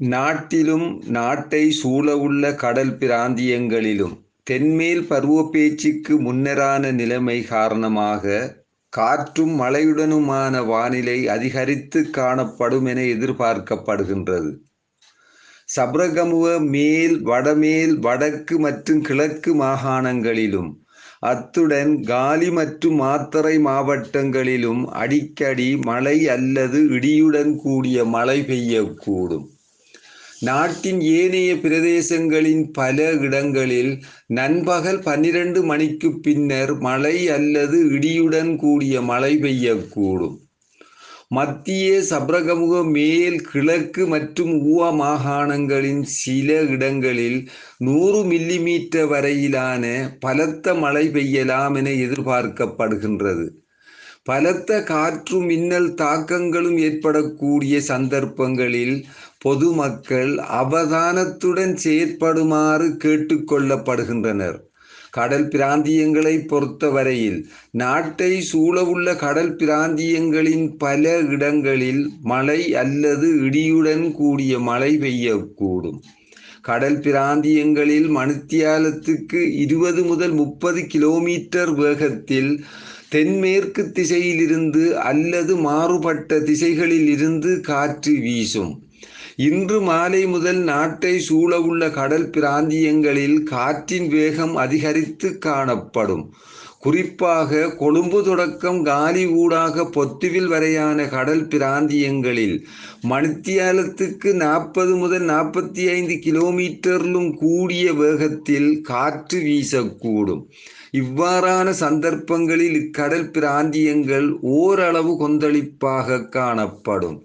நாட்டிலும் நாட்டை சூழவுள்ள கடல் பிராந்தியங்களிலும் தென்மேல் பருவப்பேச்சுக்கு முன்னரான நிலைமை காரணமாக காற்றும் மழையுடனுமான வானிலை அதிகரித்து காணப்படும் என எதிர்பார்க்கப்படுகின்றது. சப்ரகமுவ மேல் வடமேல் வடக்கு மற்றும் கிழக்கு மாகாணங்களிலும் அத்துடன் காலி மற்றும் மாத்தறை மாவட்டங்களிலும் அடிக்கடி மழை அல்லது இடியுடன் கூடிய மழை பெய்யக்கூடும். நாட்டின் ஏனைய பிரதேசங்களின் பல இடங்களில் நண்பகல் பன்னிரண்டு மணிக்கு பின்னர் மழை அல்லது இடியுடன் கூடிய மழை பெய்யக்கூடும். மத்திய சப்ரகமுக மேல் கிழக்கு மற்றும் ஊவா மாகாணங்களின் சில இடங்களில் நூறு மில்லிமீட்டர் வரையிலான பலத்த மழை பெய்யலாம் என எதிர்பார்க்கப்படுகின்றது. பலத்த காற்று மின்னல் தாக்கங்களும் ஏற்படக்கூடிய சந்தர்ப்பங்களில் பொதுமக்கள் அவதானத்துடன் செயற்படுமாறு கேட்டுக்கொள்ளப்படுகின்றனர். கடல் பிராந்தியங்களை பொறுத்தவரையில் நாட்டை சூழவுள்ள கடல் பிராந்தியங்களின் பல இடங்களில் மழை அல்லது இடியுடன் கூடிய மழை பெய்யக்கூடும். கடல் பிராந்தியங்களில் மணித்தியாலத்துக்கு இருபது முதல் முப்பது கிலோமீட்டர் வேகத்தில் தென்மேற்கு திசையிலிருந்து அல்லது மாறுபட்ட திசைகளில் இருந்து காற்று வீசும். இன்று மாலை முதல் நாட்டை சூழவுள்ள கடல் பிராந்தியங்களில் காற்றின் வேகம் அதிகரித்து காணப்படும். குறிப்பாக கொழும்பு தொடக்கம் காலி ஊடாக பொத்துவில் வரையான கடல் பிராந்தியங்களில் மணித்தியாலத்துக்கு நாற்பது முதல் நாற்பத்தி ஐந்து கிலோமீட்டரிலும் கூடிய வேகத்தில் காற்று வீசக்கூடும். இவ்வாறான சந்தர்ப்பங்களில் இக்கடல் பிராந்தியங்கள் ஓரளவு கொந்தளிப்பாக காணப்படும்.